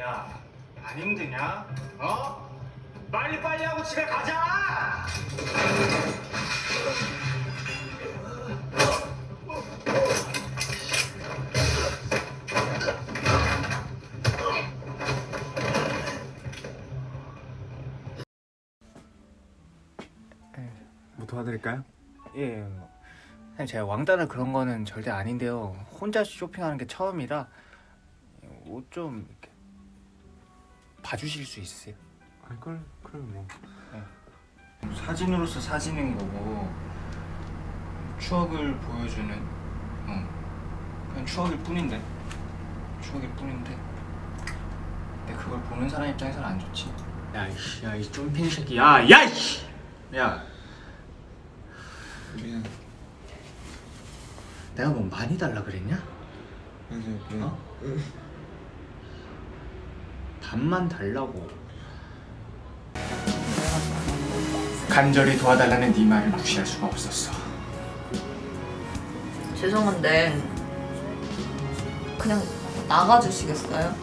야, 안 힘드냐? 어? 빨리 빨리 하고 집에 가자. 뭐 도와드릴까요? 예. 사실 제가 왕따나 그런 거는 절대 아닌데요. 혼자 쇼핑하는 게 처음이라 옷좀 이렇게 봐주실 수 있으세요? 아, 그걸 그럼 뭐. 사진으로서 사진인 거고 추억을 보여주는 어, 그냥 추억일 뿐인데 추억일 뿐인데 근데 그걸 보는 사람 입장에서는 안 좋지 야이씨 야이 쫌팽이 새끼 야 야이씨 야 미안. 내가 뭐 많이 달라 그랬냐? 맞아요. 미안. 어? 반만 달라고 간절히 도와달라는 네 말을 무시할 수가 없었어 죄송한데 그냥 나가주시겠어요?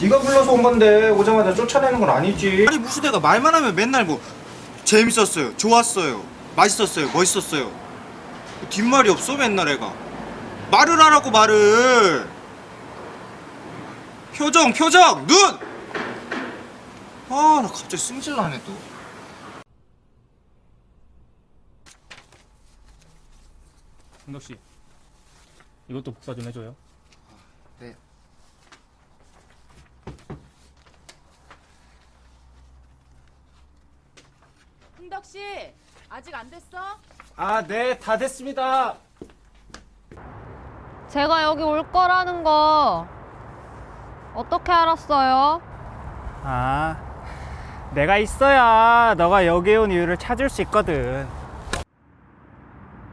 네가 불러서 온 건데 오자마자 쫓아내는 건 아니지. 아니 무슨 내가 말만 하면 맨날 뭐 재밌었어요, 좋았어요, 맛있었어요, 멋있었어요. 뒷말이 없어 맨날 애가. 말을 하라고 말을. 표정, 표정, 눈. 아, 나 갑자기 승질 나네 또. 흥덕 씨, 이것도 복사 좀 해줘요. 네. 흥덕 씨 아직 안 됐어? 아, 네, 다 됐습니다. 제가 여기 올 거라는 거 어떻게 알았어요? 아, 내가 있어야 너가 여기 온 이유를 찾을 수 있거든.